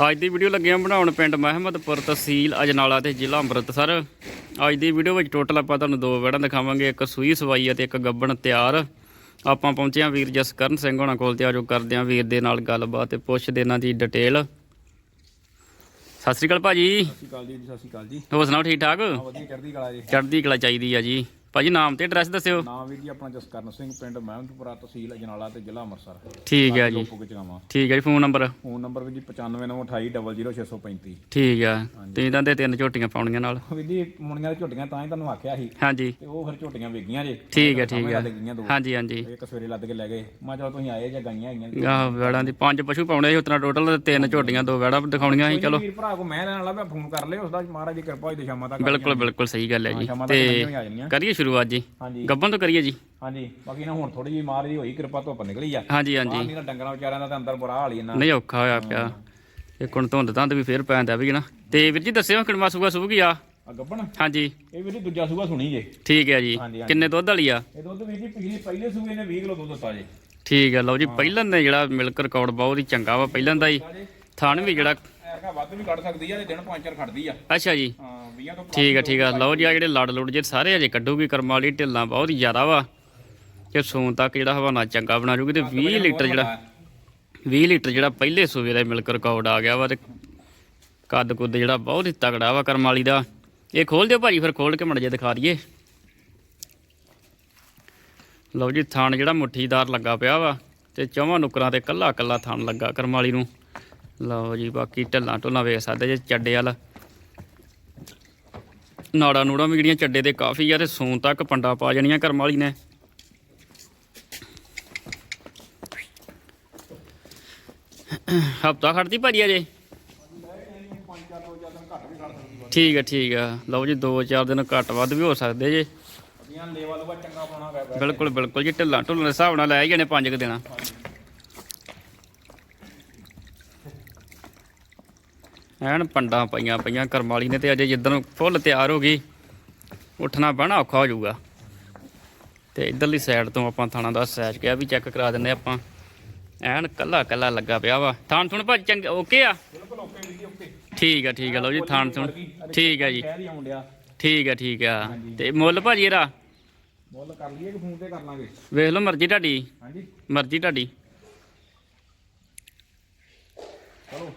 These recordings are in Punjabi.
ਅੱਜ ਦੀ ਵੀਡੀਓ ਲੱਗੇ ਆ ਬਣਾਉਣ ਪਿੰਡ ਮਹਿਮਦਪੁਰ ਤਹਿਸੀਲ ਅਜਨਾਲਾ ਤੇ ਜ਼ਿਲ੍ਹਾ ਅੰਮ੍ਰਿਤਸਰ। ਅੱਜ ਦੀ ਵੀਡੀਓ ਵਿੱਚ ਟੋਟਲ ਆਪਾਂ ਤੁਹਾਨੂੰ ਦੋ ਵੜਾਂ ਦਿਖਾਵਾਂਗੇ ਇੱਕ ਸੂਈ ਸਵਾਈ ਅਤੇ ਇੱਕ ਗੱਬਣ ਤਿਆਰ। ਆਪਾਂ ਪਹੁੰਚੇ ਆ ਵੀਰ ਜਸਕਰਨ ਸਿੰਘ ਹੋਣਾ ਕੋਲ ਤੇ ਆਜੋ ਕਰਦੇ ਆ ਵੀਰ ਦੇ ਨਾਲ ਗੱਲਬਾਤ ਤੇ ਪੁੱਛਦੇ ਇਹਨਾਂ ਦੀ ਡਿਟੇਲ ਸਤਿ ਸ਼੍ਰੀ ਅਕਾਲ ਭਾਜੀ। ਸਤਿ ਸ਼੍ਰੀ ਅਕਾਲ ਜੀ ਸਤਿ ਸ਼੍ਰੀ ਅਕਾਲ ਜੀ। ਹੋਰ ਸੁਣਾਓ ਠੀਕ ਠਾਕ? ਵਧੀਆ ਚੜ੍ਹਦੀ ਕਲਾ ਜੀ। ਚੜ੍ਹਦੀ ਕਲਾ ਚਾਹੀਦੀ ਆ ਜੀ। ਭਾਜੀ ਨਾਮ ਤੇ ਐਡਰੈਸ ਦੱਸਿਓ। ਨਾਮ ਵੀਰ ਜੀ ਆਪਣਾ ਜਸਕਰਨ ਸਿੰਘ ਪਿੰਡ ਮਹਿਮਦਪੁਰਾ ਤਹਿਸੀਲ ਅਜਨਾਲਾ ਤੇ ਜ਼ਿਲ੍ਹਾ ਅੰਮ੍ਰਿਤਸਰ। ਠੀਕ ਹੈ ਜੀ। ਠੀਕ ਹੈ ਜੀ ਫੋਨ ਨੰਬਰ? ਫੋਨ ਨੰਬਰ ਵੀ ਜੀ 9598200635 ਠੀਕ ਆ। ਤਾਂ ਦੇ ਤਿੰਨ ਝੋਟੀਆਂ ਪਾਉਣੀਆਂ ਨਾਲ। ਵੀਰ ਜੀ ਮੁੰਡੀਆਂ ਦੀ ਝੋਟੀਆਂ ਤਾਂ ਹੀ ਤੁਹਾਨੂੰ ਆਖਿਆ ਸੀ। ਹਾਂਜੀ। ਤੇ ਉਹ ਫਿਰ ਝੋਟੀਆਂ ਵੇਗੀਆਂ ਜੇ। ਠੀਕ ਹੈ ਠੀਕ ਹੈ ਹਾਂਜੀ ਹਾਂਜੀ। ਇੱਕ ਸਵੇਰੇ ਲੱਦ ਕੇ ਲੈ ਗਏ। ਮੈਂ ਚਲੋ ਤੁਸੀਂ ਆਏ ਜਾਂ ਗਾਈਆਂ ਆਈਆਂ ਆਹ ਵੈੜਾਂ ਦੀ ਪੰਜ ਪਸ਼ੂ ਪਾਉਣੇ ਸੀ ਉਤਨਾ ਟੋਟਲ ਤਿੰਨ ਝੋਟੀਆਂ ਦੋ ਵੈੜਾਂ ਦਿਖਾਉਣੀਆਂ ਸੀ ਚਲੋ। ਵੀਰ ਭਰਾ ਕੋ ਮੈਂ ਲੈਣ ਵਾਲਾ ਮੈਂ ਫੋਨ ਕਰ ਲਿਓ ਉਸ ਦਾ ਮਹਾਰਾਜ ਦੀ ਕਿਰਪਾ ਹੋਈ ਤੇ ਸ਼ਾਮਾਂ ਤੱਕ ਬਿਲਕੁਲ ਬਿਲਕੁਲ ਸਹੀ ਗੱਲ ਹੈ ਜੀ। ਤੇ ਕਰੀਏ ਸ਼ੁਰੂਆਤ ਜੀ। ਹਾਂਜੀ। ਗੱਬਨ ਤੋਂ ਕਰੀਏ ਜੀ। ਹਾਂਜੀ ਬਾਕੀ ਨਾ ਹੁਣ ਥੋੜੀ ਜਿਹੀ ਮਹਾਰਾਜ ਦੀ ਹੋਈ ਕਿਰਪਾ ਧੁੱਪ ਨਿਕਲੀ ਆ। ਹਾਂਜੀ ਹਾਂਜੀ। ਨਹੀਂ ਨਾ ਡੰਗਰਾਂ ਵਿਚਾਰਿਆਂ ਦਾ ਤਾਂ ਅੰਦਰ ਬੁਰਾ ਹਾਲ ਹੀ ਇਹਨਾਂ ਨਹੀਂ ਔਖਾ ਹੋਇਆ ਪਿਆ। ਇੱਕ ਹੁਣ ਧੁੰਦ ਧੰਦ ਵੀ ਫੇਰ ਪੈਂਦਾ ਵੀ ਨਾ। ਤੇ ਵੀਰ ਜੀ ਦੱਸਿਓ ਕਿੰਨਾ ਸੂਗਾ ਸੂਗੀ ਆ ਆ ਗੱਬਣ ਹਾਂਜੀ। ਇਹ ਵੀਰ ਜੀ ਦੂਜਾ ਸੂਆ ਸੁਣੀ ਜੇ। ਠੀਕ ਹੈ ਜੀ। ਕਿੰਨੇ ਦੁੱਧ ਵਾਲੀ ਆ? ਇਹ ਦੁੱਧ ਵੀਰ ਜੀ ਪਿਛਲੀ ਪਹਿਲੇ ਸੂਏ ਨੇ 20 ਕਿਲੋ ਦੁੱਧ ਦਿੱਤਾ ਜੇ। ਠੀਕ ਹੈ ਲਓ ਜੀ ਪਹਿਲਾਂ ਨੇ ਜਿਹੜਾ ਮਿਲਕ ਰਿਕਾਰਡ ਬਹੁਤ ਹੀ ਚੰਗਾ ਵਾ ਪਹਿਲਾਂ ਦਾ ਹੀ। ਥਣ ਵੀ ਜਿਹੜਾ ਐਰਕਾ ਵੱਧ ਵੀ ਕੱਢ ਸਕਦੀ ਆ ਤੇ ਦਿਨ ਪੰਜ ਚਾਰ ਖੜਦੀ ਆ। ਅੱਛਾ ਜੀ। ਹਾਂ। 20 ਤੋਂ ਠੀਕ ਹੈ ਠੀਕ ਹੈ ਲਓ ਜੀ ਆ ਜਿਹੜੇ ਲੜ ਲੁੜ ਜੇ ਸਾਰੇ ਅਜੇ ਕੱਢੂਗੀ ਕਰਮ ਵਾਲੀ ਢਿੱਲਾਂ ਬਹੁਤ ਜ਼ਿਆਦਾ ਵਾ। ਕਿ ਸੂਨ ਤੱਕ ਜਿਹੜਾ ਹਵਾਨਾ ਚੰਗਾ ਬਣਾ ਜੂਗੀ ਤੇ 20 ਲੀਟਰ ਜਿਹੜਾ 20 ਲੀਟਰ ਜਿਹੜਾ ਪਹਿਲੇ ਸੂਬੇ ਦਾ ਮਿਲਕ ਰਿਕਾਰਡ ਆ ਗਿਆ ਵਾ ਤੇ ਕੱਦ ਕੁੱਦ ਜਿਹੜਾ ਬਹੁਤ ਹੀ ਤਗੜਾ ਵਾ ਕਰਮ ਵਾਲੀ ਦਾ। ਇਹ ਖੋਲ ਦਿਓ ਭਾਜੀ ਫਿਰ ਖੋਲ ਕੇ ਮੜ ਜੇ ਦਿਖਾ ਦਈਏ। ਲਓ ਜੀ ਥਣ ਜਿਹੜਾ ਮੁੱਠੀਦਾਰ ਲੱਗਾ ਪਿਆ ਵਾ ਤੇ ਚੌਵਾਂ ਨੁਕਰਾਂ ਤੇ ਕੱਲਾ ਕੱਲਾ ਥਣ ਲੱਗਾ ਕਰਮ ਵਾਲੀ ਨੂੰ। ਲਓ ਜੀ ਬਾਕੀ ਢੱਲਾਂ ਢੁੱਲਾਂ ਵੇਖ ਸਕਦੇ ਜੇ ਚੱਡੇ ਵਾਲਾ। ਨਾੜਾ ਨੂੜਾ ਵੀ ਜਿਹੜੀਆਂ ਚੱਡੇ ਤੇ ਕਾਫੀ ਆ ਤੇ ਸੂਨ ਤੱਕ ਪੰਡਾ ਪਾ ਜਾਣੀਆਂ ਕਰਮ ਵਾਲੀ ਨੇ। ਹਫਤਾ ਖੜਦੀ ਭਾਜੀ ਅਜੇ? ਠੀਕ ਹੈ ਠੀਕ ਹੈ ਲਓ ਜੀ 2-4 ਦਿਨ ਘੱਟ ਵੱਧ ਵੀ ਹੋ ਸਕਦੇ ਜੇ। ਬਿਲਕੁਲ ਬਿਲਕੁਲ ਜੀ ਢਿੱਲਾਂ ਢੁੱਲਾਂ ਦੇ ਹਿਸਾਬ ਨਾਲ ਲੈ ਜਾਣੇ ਪੰਜ ਕੁ ਦਿਨ। ਐਨ ਪੰਡਾਂ ਪਈਆਂ ਪਈਆਂ ਕਰਮ ਵਾਲੀ ਨੇ ਤੇ ਅਜੇ ਜਿੱਦਣ ਫੁੱਲ ਤਿਆਰ ਹੋ ਗਈ ਉੱਠਣਾ ਬਹਿਣਾ ਔਖਾ ਹੋ ਜਾਊਗਾ। ਤੇ ਇਧਰਲੀ ਸਾਈਡ ਤੋਂ ਆਪਾਂ ਥਾਣਾ ਦਾ ਸੈਚ ਗਿਆ ਵੀ ਚੈੱਕ ਕਰਾ ਦਿੰਨੇ ਆਪਾਂ। ਐਨ ਕੱਲਾ ਕੱਲਾ ਲੱਗਾ ਪਿਆ ਵਾ। ਥਾਣ ਥੁਣ ਭਾਜੀ ਚੰਗੇ ਓਕੇ ਆ? ਬਿਲਕੁਲ ਓਕੇ ਵੀਰ ਜੀ ਓਕੇ ਠੀਕ ਆ ਠੀਕ ਆ ਲਓ ਜੀ ਥਾਣ ਥੁਣ। ਠੀਕ ਆ ਜੀ। ਕਹਿ ਠੀਕ ਆ ਠੀਕ ਆ। ਤੇ ਮੁੱਲ ਭਾਜੀ ਇਹਦਾ? ਮੁੱਲ ਕਰ ਲਈਏ ਕਿ ਫੋਨ ਤੇ ਕਰ ਲਾਂਗੇ? ਵੇਖ ਲਓ ਮਰਜ਼ੀ ਤੁਹਾਡੀ। ਹਾਂਜੀ। ਮਰਜ਼ੀ ਤੁਹਾਡੀ ਚਲੋ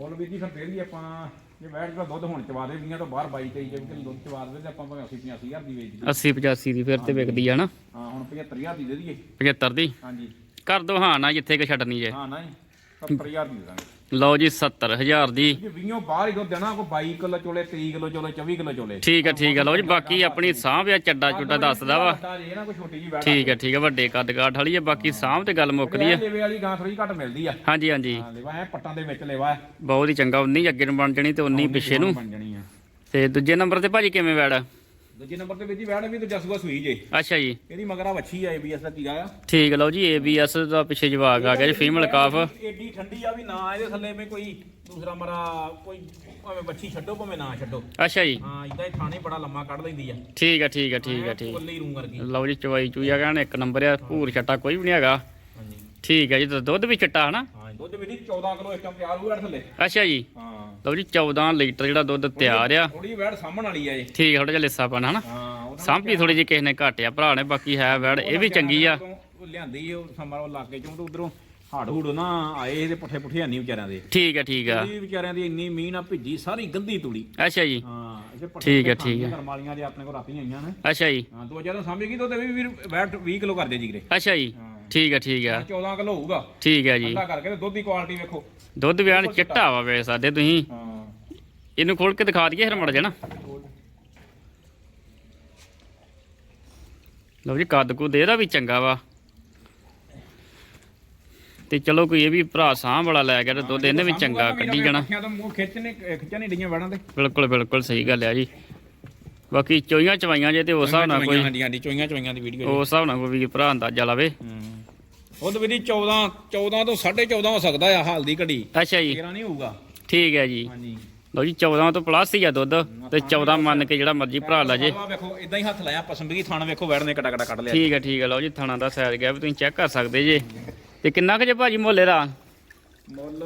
ਮੁੱਲ ਵੀਰ ਜੀ ਫਿਰ ਫੇਰ ਵੀ ਆਪਾਂ ਜੇ ਬੈਠ ਦਾ ਦੁੱਧ ਹੁਣ ਚਵਾ ਦੇ 20 ਤੋਂ ਬਾਹਰ 22 23 ਜੇ ਕਿਲੋ ਦੁੱਧ ਚਵਾ ਦੇ ਤੇ ਆਪਾਂ ਭਾਵੇਂ 80 85000 ਦੀ ਵੇਚ ਦਈਏ। 80 85 ਦੀ ਫਿਰ ਤੇ ਵਿਕਦੀ ਆ ਨਾ। ਹਾਂ ਹੁਣ 75000 ਦੀ ਦੇ ਦਈਏ। 75 ਦੀ? ਹਾਂਜੀ। ਕਰ ਦੋ ਹਾਂ ਨਾ ਜਿੱਥੇ ਕਿ ਛੱਡਣੀ ਜੇ। ਹਾਂ ਨਾ ਜੀ। 70000 ਦੀ ਦੇ ਦਾਂਗੇ ਲਓ ਜੀ 70000 ਦੀ। ਜੇ 20 ਬਾਹਰ ਹੀ ਦੁੱਧ ਦੇਣਾ ਕੋਈ 22 ਕਿਲੋ ਚੋਲੇ 23 ਕਿਲੋ ਚੋਲੇ 24 ਕਿਲੋ ਚੋਲੇ। ਠੀਕ ਠੀਕ ਆ ਲਓ ਜੀ ਬਾਕੀ ਆਪਣੀ ਸਾਂਭ ਆ ਚੱਡਾ ਚੁੱਡਾ ਦੱਸਦਾ ਵਾ। ਠੀਕ ਆ ਠੀਕ ਆ ਵੱਡੇ ਕੱਦ ਕਾਠ ਵਾਲੀ ਆ ਬਾਕੀ ਸਾਂਭ ਤੇ ਗੱਲ ਮੁੱਕਦੀ ਆ। ਲੇਵੇ ਵਾਲੀ ਗਾਂ ਥੋੜੀ ਘੱਟ ਮਿਲਦੀ ਆ। ਹਾਂਜੀ ਹਾਂਜੀ। ਹਾਂ ਲੇਵਾ ਐ ਪੱਟਾਂ ਦੇ ਵਿੱਚ ਲੇਵਾ। ਹੈ ਬਹੁਤ ਹੀ ਚੰਗਾ ਉਨੀ ਅੱਗੇ ਨੂੰ ਬਣ ਜਣੀ ਤੇ ਉਨੀ ਪਿੱਛੇ ਨੂੰ ਤੇ ਦੂਜੇ ਨੰਬਰ ਤੇ ਭਾਜੀ ਕਿਵੇਂ ਵੈੜ ਦੂਜੇ ਨੰਬਰ ਤੇ ਵਿੱਚ ਵੈੜ ਵੀ ਤੇ ਜਸੂਆ ਸੂਈ ਜੇ। ਅੱਛਾ ਜੀ। ਇਹਦੀ ਮਗਰਾ ਵੱਛੀ ਆ ਏਬੀਐਸ ਦਾ ਟੀਕਾ ਆ। ਠੀਕ ਆ ਲਓ ਜੀ ਏਬੀਐਸ ਦਾ ਪਿੱਛੇ ਜਵਾਗ ਆ ਗਿਆ ਜੀ ਫੀਮੇਲ ਕਾਫ ਏਡੀ ਠੰਡੀ ਆ ਵੀ ਨਾ ਇਹਦੇ ਥੱਲੇ ਵੀ ਕੋਈ ਦੂਸਰਾ ਮਰਾ ਕੋਈ ਭਾਵੇਂ ਵੱਛੀ ਛੱਡੋ ਭਾਵੇਂ ਨਾ ਛੱਡੋ। ਅੱਛਾ ਜੀ। ਹਾਂ ਇਦਾਂ ਹੀ ਥਾਣੇ ਬੜਾ ਲੰਮਾ ਕੱਢ ਲੈਂਦੀ ਆ। ਠੀਕ ਆ ਠੀਕ ਆ ਠੀਕ ਆ ਠੀਕ ਕੁੱਲੀ ਰੂੰ ਵਰਗੀ। ਲਓ ਜੀ ਚਵਾਈ ਚੂਆ ਕਹਿਣ ਇੱਕ ਨੰਬਰ ਆ ਭੂਰ ਛੱਟਾ ਕੋਈ ਵੀ ਨਹੀਂ ਹੈਗਾ। ਹਾਂਜੀ। ਠੀਕ ਹੈ ਜੀ ਤੇ ਦੁੱਧ ਵੀ ਚਿੱਟਾ ਹਨਾ? ਹਾਂ ਦੁੱਧ ਵੀ 14 ਕਿਲੋ ਇਸ ਟਾਈਮ ਤਿਆਰ ਹੋਊਗਾ ਥੱਲੇ। ਅੱਛਾ ਜੀ। ਹਾਂ ਲਓ ਜੀ 14 ਲੀਟਰ ਜਿਹੜਾ ਦੁੱਧ ਤਿਆਰ ਆ। ਥੋੜੀ ਵੈੜ ਸਾਹਮਣ ਵਾਲੀ ਆ ਇਹ। ਠੀਕ ਥੋੜਾ ਜਿਹਾ ਲਿੱਸਾ ਪਾਣਾ ਹਨਾ? ਸਾਂਭੀ ਥੋੜੀ ਜਿਹੀ ਕਿਸੇ ਨੇ ਘੱਟ ਆ ਭਰਾ ਨੇ ਬਾਕੀ ਹੈ ਵੈੜ ਇਹ ਵੀ ਚੰਗੀ ਆ। ਲਿਆਂਦੀ ਉਹ ਸਮਰ ਇਲਾਕੇ ਚੋਂ ਤੇ ਉਧਰੋਂ ਹਾੜ ਹੂੜ ਨਾ ਆਏ ਇਹਦੇ ਪੁੱਠੇ ਪੁੱਠੇ ਨਹੀਂ ਵਿਚਾਰਿਆਂ ਦੇ। ਠੀਕ ਹੈ ਠੀਕ ਆ। ਇਹ ਵਿਚਾਰਿਆਂ ਦੀ ਇੰਨੀ ਮੀਂਹ ਨਾਲ ਭਿੱਜੀ ਸਾਰੀ ਗੰਦੀ ਤੂੜੀ। ਅੱਛਾ ਜੀ। ਹਾਂ ਠੀਕ ਹੈ, ਠੀਕ ਹੈ। ਕਰਮ ਵਾਲੀਆਂ ਦੇ ਆਪਣੇ ਕੋਲ ਰਾਤੀ ਆਈਆਂ ਨੇ। ਅੱਛਾ ਜੀ। ਹਾਂ ਦੋ ਜਦੋਂ ਸਾਂਭੇਗੀ ਤਾਂ ਉਹਦੇ ਵੀ ਵੀਰ ਵੈਟ 20 ਕਿਲੋ ਕਰਦੇ ਜਿਗਰੇ ਅੱਛਾ ਜੀ। ਠੀਕ ਹੈ ਠੀਕ ਆ। 14 ਕਿਲੋ ਹੋਊਗਾ। ਠੀਕ ਹੈ ਜੀ। ਅੱਧਾ ਕਰਕੇ ਤੇ ਦੁੱਧ ਦੀ ਕੁਆਲਿਟੀ ਵੇਖੋ। ਦੁੱਧ ਵੀ ਐਨ ਚਿੱਟਾ ਵਾ ਵੇ ਸਾਡੇ ਤੁਸੀਂ। ਹਾਂ। ਇਹਨੂੰ ਖੋਲ ਕੇ ਦਿਖਾ ਦਈਏ ਫਿਰ ਮੜ ਜਾਣਾ ਲਓ ਜੀ ਕੱਦ ਕੁੱਦ ਇਹਦਾ ਵੀ ਚੰਗਾ ਵਾ। ਤੇ ਚਲੋ ਕੋਈ ਇਹ ਵੀ ਭਰਾ ਸਾਂਭ ਵਾਲਾ ਲੈ ਗਿਆ ਤੇ ਦੁੱਧ ਇਹਨੇ ਵੀ ਚੰਗਾ ਕੱਢੀ ਜਾਣਾ। ਬਿਲਕੁਲ ਬਿਲਕੁਲ ਸਹੀ ਗੱਲ ਆ ਜੀ। ਬਾਕੀ ਚੋਈਆਂ ਚਵਾਈਆਂ ਜੇ ਤੇ ਉਸ ਹਿਸਾਬ ਨਾਲ ਕੋਈ ਹਾਂਜੀ ਹਾਂਜੀ ਚੋਈਆਂ ਚੋਈਆਂ ਦੀ ਵੀਡੀਓ ਉਸ ਹਿਸਾਬ ਨਾਲ ਕੋਈ ਵੀ ਭਰਾ ਅੰਦਾਜ਼ਾ ਲਾਵੇ। ਉਹ ਤਾਂ ਵੀਰੀ 14 14 ਤੋਂ 14.5 ਹੋ ਸਕਦਾ ਆ ਹਾਲ ਦੀ ਘੜੀ। ਅੱਛਾ ਜੀ। 13 ਨਹੀਂ ਹੋਊਗਾ। ਠੀਕ ਹੈ ਜੀ। ਹਾਂਜੀ। ਲਓ ਜੀ 14 ਤੋਂ ਪਲੱਸ ਹੀ ਆ ਦੁੱਧ ਤੇ 14 ਮੰਨ ਕੇ ਜਿਹੜਾ ਮਰਜ਼ੀ ਭਰਾ ਲਾ ਜੇ। ਵੇਖੋ ਇਦਾਂ ਹੀ ਹੱਥ ਲਾਇਆ ਪਸੰਦਗੀ ਥਾਣਾ ਵੇਖੋ ਵੈੜ ਨੇ ਕਟਾ ਕਟਾ ਕੱਢ ਲਿਆ। ਠੀਕ ਹੈ ਠੀਕ ਹੈ ਲਓ ਜੀ ਥਾਣਾ ਦਾ ਸਾਈਜ਼ ਗਿਆ ਵੀ ਤੁਸੀਂ ਚੈੱਕ ਕਰ ਸਕਦੇ ਜੇ। ਤੇ ਕਿੰਨਾ ਕੁ ਜੇ ਭਾਜੀ ਮੁੱਲੇ ਦਾ ਮੁੱਲ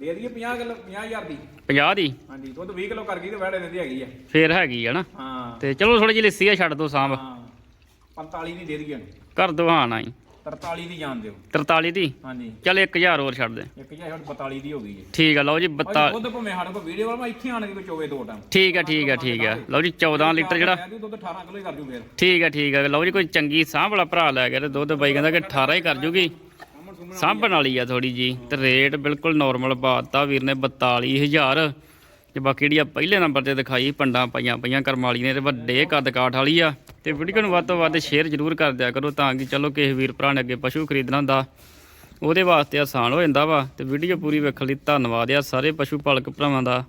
ਦੇ ਦਈਏ 50 ਕਿਲੋ 50000 ਦੀ। 50 ਦੀ? ਹਾਂਜੀ ਦੁੱਧ 20 ਕਿਲੋ ਕਰ ਗਈ ਤੇ ਵੈੜ ਇਹਦੀ ਹੈਗੀ ਆ। ਫੇਰ ਹੈਗੀ ਆ ਨਾ। ਹਾਂ। ਤੇ ਚਲੋ ਥੋੜੀ ਜਿਹੀ ਲੱਸੀ ਆ ਛੱਡ ਦੋ ਸਾਂਭ। 45 ਦੀ ਦੇ ਦਈਏ ਇਹਨੂੰ। ਕਰ ਦੋ ਹਾਂ ਨਹੀਂ 43 ਦੀ ਜਾਣ ਦਿਓ। 43 ਦੀ? ਹਾਂਜੀ। ਚੱਲ 1000 ਹੋਰ ਛੱਡ ਦੇ। ਇੱਕ ਜਿਹਾ 42 ਦੀ ਹੋ ਗਈ ਜੀ। ਠੀਕ ਆ ਲਓ ਜੀ 42 ਦੁੱਧ ਭਾਵੇਂ ਸਾਡੇ ਕੋਲ ਵੀਡੀਓ ਵਾਲਾ ਮੈਂ ਇੱਥੇ ਆਣ ਕੇ ਕੋਈ ਚੋਵੇ ਦੋ ਟਾਈਮ। ਠੀਕ ਆ ਠੀਕ ਆ ਠੀਕ ਆ। ਲਓ ਜੀ 14 ਲੀਟਰ ਜਿਹੜਾ ਦੁੱਧ 18 ਕਿਲੋ ਹੀ ਕਰ ਜੂ ਫੇਰ। ਠੀਕ ਆ ਠੀਕ ਆ। ਲਓ ਜੀ ਕੋਈ ਚੰਗੀ ਸਾਂਭ ਵਾਲਾ ਭਰਾ ਲੈ ਗਿਆ ਤੇ ਦੁੱਧ ਬਾਈ ਕਹਿੰਦਾ ਕਿ 18 ਹੀ ਕਰ ਜੂਗੀ। ਸਾਂਭਣ ਵਾਲੀ ਆ ਥੋੜੀ ਜੀ। ਤੇ ਰੇਟ ਬਿਲਕੁਲ ਨਾਰਮਲ ਬਾਤਾ ਵੀਰ ਨੇ 42000 ਤੇ ਬਾਕੀ ਜਿਹੜੀ ਆ ਪਹਿਲੇ ਨੰਬਰ ਤੇ ਦਿਖਾਈ ਪੰਡਾਂ ਪਈਆਂ ਪਈਆਂ ਕਰਮਾਲੀ ਨੇ ਤੇ ਵੱਡੇ ਕੱਦ ਕਾਠ ਵਾਲੀ ਆ। ਤੇ ਵੀਡੀਓ ਨੂੰ ਵੱਧ ਤੋਂ ਵੱਧ ਸ਼ੇਅਰ ਜ਼ਰੂਰ ਕਰ ਦਿਆ ਕਰੋ ਤਾਂ ਕਿ ਚਲੋ ਕਿਸੇ ਵੀਰ ਭਰਾ ਨੇ ਅੱਗੇ ਪਸ਼ੂ ਖਰੀਦਣਾ ਹੁੰਦਾ। ਉਹਦੇ ਵਾਸਤੇ ਆਸਾਨ ਹੋ ਜਾਂਦਾ ਵਾ। ਤੇ ਵੀਡੀਓ ਪੂਰੀ ਵੇਖਣ ਲਈ ਧੰਨਵਾਦ ਆ ਸਾਰੇ ਪਸ਼ੂ ਪਾਲਕ ਭਰਾਵਾਂ ਦਾ।